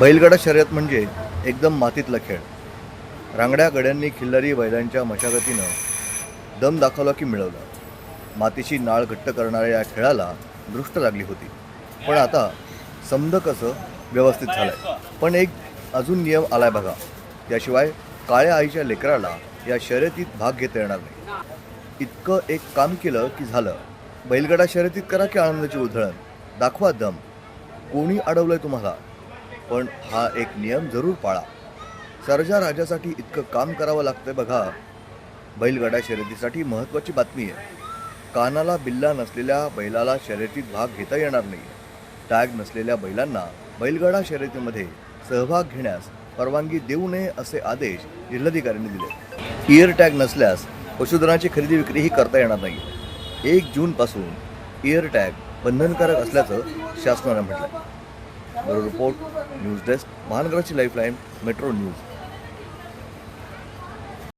बैलगाडा शर्यत म्हणजे एकदम मातीतला खेळ. रांगड्या गड्यांनी खिल्लारी बैलांच्या मशागतीनं दम दाखवला की मिळवला. मातीची नाळ घट्ट करणाऱ्या या खेळाला दृष्ट लागली होती. पण आता समद कसं व्यवस्थित झालंय. पण एक अजून नियम आलाय बघा. त्याशिवाय काळ्या आईच्या लेकराला या शर्यतीत भाग घेता येणार नाही. इतकं एक काम केलं की झालं. बैलगाडा शर्यतीत करा की आनंदाची उधळण. दाखवा दम. कोणी अडवलंय तुम्हाला? पण हा एक नियम जरूर पाळा. सर्जा राजासाठी इतकं काम करावं लागतंय बघा. बैलगाडा शर्यतीसाठी महत्त्वाची बातमी आहे. कानाला बिल्ला नसलेल्या बैलाला शर्यतीत भाग घेता येणार नाही. टॅग नसलेल्या बैलांना बैलगाडा शर्यतीमध्ये सहभाग घेण्यास परवानगी देऊ नये असे आदेश जिल्हाधिकाऱ्यांनी दिले. इयर टॅग नसल्यास पशुधनाची खरेदी विक्रीही करता येणार नाही. एक जूनपासून इयर टॅग बंधनकारक असल्याचं शासनानं म्हटलं bureau report news desk Mananthavady life line metro news